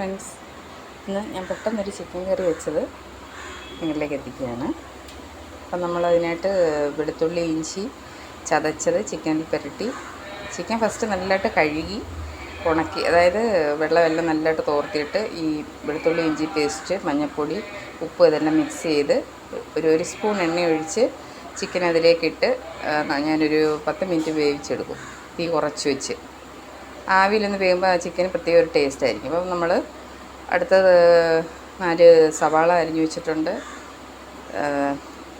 Friends ഇന്ന് ഞാൻ പെട്ടെന്നൊരു ചിക്കൻ കറി വെച്ചത് നിങ്ങളിലേക്ക് എത്തിക്കുകയാണ്. അപ്പം നമ്മളതിനായിട്ട് വെളുത്തുള്ളി ഇഞ്ചി ചതച്ചത് ചിക്കനിൽ പുരട്ടി. ചിക്കൻ ഫസ്റ്റ് നല്ലതായിട്ട് കഴുകി ഉണക്കി അതായത് വെള്ളമെല്ലാം നല്ലതായിട്ട് തോർത്തിയിട്ട് ഈ വെളുത്തുള്ളി ഇഞ്ചി പേസ്റ്റ് മഞ്ഞൾപ്പൊടി ഉപ്പ് ഇതെല്ലാം മിക്സ് ചെയ്ത് ഒരു ഒരു സ്പൂൺ എണ്ണ ഒഴിച്ച് ചിക്കൻ അതിലേക്കിട്ട് ഞാനൊരു പത്ത് മിനിറ്റ് വേവിച്ചെടുക്കും. തീ കുറച്ച് വെച്ച്. ആവിയിലൊന്ന് വേകുമ്പോൾ ആ ചിക്കന് പ്രത്യേക ഒരു ടേസ്റ്റ് ആയിരിക്കും. അപ്പം നമ്മൾ അടുത്തത് നാല് സവാള അരിഞ്ഞു വെച്ചിട്ടുണ്ട്.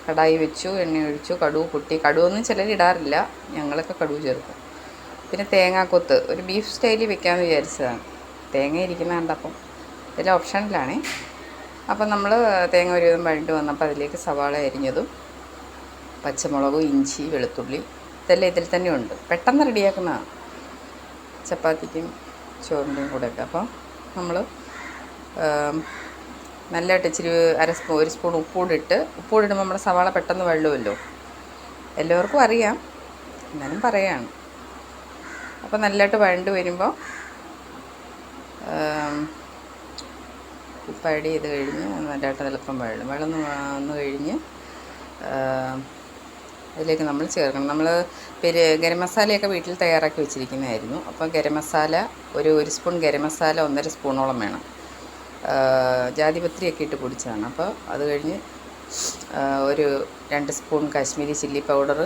കടായി വെച്ചു എണ്ണ ഒഴിച്ചു കടുവ് പൊട്ടി. കടുവൊന്നും ചിലർ ഇടാറില്ല. ഞങ്ങളൊക്കെ കടുവ് ചേർക്കും. പിന്നെ തേങ്ങാക്കൊത്ത് ഒരു ബീഫ് സ്റ്റൈലിൽ വെക്കാമെന്ന് വിചാരിച്ചതാണ്. തേങ്ങ ഇരിക്കുന്നതുകൊണ്ട് അപ്പം. ഇതെല്ലാം ഓപ്ഷനിലാണേ അപ്പം നമ്മൾ തേങ്ങ ഒരു വിധം വഴണ്ട് വന്നപ്പോൾ അതിലേക്ക് സവാള അരിഞ്ഞതും പച്ചമുളകും ഇഞ്ചി വെളുത്തുള്ളി ഇതെല്ലാം ഇതിൽ തന്നെ ഉണ്ട്. പെട്ടെന്ന് റെഡിയാക്കുന്നതാണ് ചപ്പാത്തിക്കും ചോറിന്റെയും കൂടെയൊക്കെ. അപ്പോൾ നമ്മൾ നല്ലതായിട്ട് ഇച്ചിരി അര സ്പൂ ഒരു സ്പൂൺ ഉപ്പൂടിട്ട് ഉപ്പൂടിടുമ്പോൾ നമ്മുടെ സവാള പെട്ടെന്ന് വെള്ളമല്ലോ എല്ലാവർക്കും അറിയാം. എന്നാലും പറയാണ്. അപ്പോൾ നല്ലതായിട്ട് വഴണ്ട് വരുമ്പോൾ ഉപ്പ് ആഡ് ചെയ്ത് കഴിഞ്ഞ് നല്ലതായിട്ട് എളുപ്പം വെള്ളം വെള്ളം വന്ന് കഴിഞ്ഞ് അതിലേക്ക് നമ്മൾ ചേർക്കണം. നമ്മൾ പെരു ഗരം മസാലയൊക്കെ വീട്ടിൽ തയ്യാറാക്കി വെച്ചിരിക്കുന്നതായിരുന്നു. അപ്പോൾ ഗരം മസാല ഒരു ഒരു സ്പൂൺ ഗരം മസാല ഒന്നര സ്പൂണോളം വേണം. ജാതിപത്രിയൊക്കെ ഇട്ട് പൊടിച്ചതാണ്. അപ്പോൾ അത് കഴിഞ്ഞ് ഒരു രണ്ട് സ്പൂൺ കാശ്മീരി ചില്ലി പൗഡർ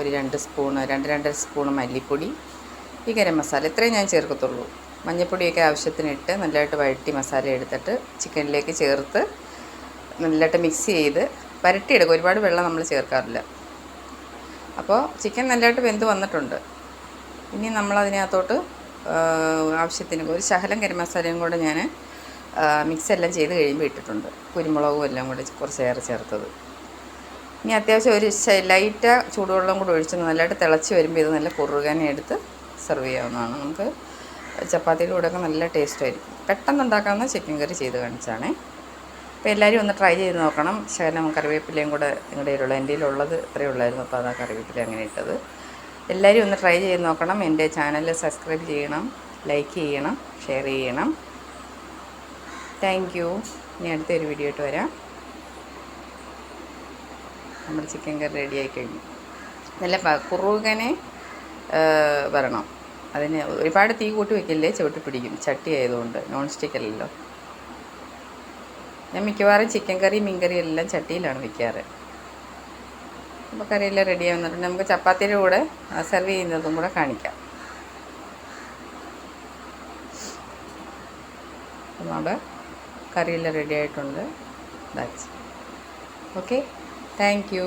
ഒരു രണ്ട് സ്പൂൺ രണ്ട് രണ്ടര സ്പൂൺ മല്ലിപ്പൊടി ഈ ഗരം മസാല ഇത്രയും ഞാൻ ചേർക്കത്തുള്ളൂ. മഞ്ഞൾപ്പൊടിയൊക്കെ ആവശ്യത്തിനിട്ട് നല്ലതായിട്ട് വഴറ്റി മസാല എടുത്തിട്ട് ചിക്കനിലേക്ക് ചേർത്ത് നല്ലതായിട്ട് മിക്സ് ചെയ്ത് വരട്ടിയെടുക്കും. ഒരുപാട് വെള്ളം നമ്മൾ ചേർക്കാറില്ല. അപ്പോൾ ചിക്കൻ നല്ലതായിട്ട് വെന്ത് വന്നിട്ടുണ്ട്. ഇനി നമ്മളതിനകത്തോട്ട് ആവശ്യത്തിന് ഒരു ശകലം ഗരം മസാലയും കൂടെ ഞാൻ മിക്സ് എല്ലാം ചെയ്ത് കഴിയുമ്പോൾ ഇട്ടിട്ടുണ്ട്. കുരുമുളകും എല്ലാം കൂടെ കുറച്ചേറെ ചേർത്തത്. ഇനി അത്യാവശ്യം ഒരു ലൈറ്റ് ചൂടുവെള്ളം കൂടെ ഒഴിച്ച് നല്ലതായിട്ട് തിളച്ച് വരുമ്പോൾ ഇത് നല്ല കുറുകാനെ എടുത്ത് സെർവ് ചെയ്യാവുന്നതാണ്. നമുക്ക് ചപ്പാത്തിയുടെ കൂടെയൊക്കെ നല്ല ടേസ്റ്റായിരിക്കും പെട്ടെന്ന് ഉണ്ടാക്കാവുന്ന ചിക്കൻ കറി ചെയ്ത് കാണിച്ചാണേ. അപ്പോൾ എല്ലാവരും ഒന്ന് ട്രൈ ചെയ്ത് നോക്കണം. ശകലം കറിവേപ്പിലയും കൂടെ നിങ്ങളുടെ കയ്യിലുള്ള എന്റെ കയ്യിലുള്ളത് ഇത്രയേ ഉള്ളായിരുന്നു. അപ്പോൾ അതാ കറിവേപ്പില അങ്ങനെ ഇട്ടത്. എല്ലാവരും ഒന്ന് ട്രൈ ചെയ്ത് നോക്കണം. എന്റെ ചാനൽ സബ്സ്ക്രൈബ് ചെയ്യണം ലൈക്ക് ചെയ്യണം ഷെയർ ചെയ്യണം. താങ്ക് യു ഇനി അടുത്തൊരു വീഡിയോ ഇട്ട് വരാം. നമ്മൾ ചിക്കൻ കറി റെഡിയായി കഴിഞ്ഞു. നല്ല കുറുകനെ വരണം. അതിന് ഒരുപാട് തീ കൂട്ടി വെക്കില്ലേ? ചവിട്ടി പിടിക്കും. ചട്ടി ആയതുകൊണ്ട്. നോൺ സ്റ്റിക്ക് അല്ലല്ലോ. ഞാൻ മിക്കവാറും ചിക്കൻ കറി മീൻ കറി എല്ലാം ചട്ടിയിലാണ് വെക്കാറ്. അപ്പോൾ കറിയെല്ലാം റെഡി ആവുന്നുണ്ട് നമുക്ക് ചപ്പാത്തിയുടെ കൂടെ സെർവ് ചെയ്യുന്നതും കൂടെ കാണിക്കാം. നമ്മുടെ കറിയെല്ലാം റെഡി ആയിട്ടുണ്ട്. That's okay thank you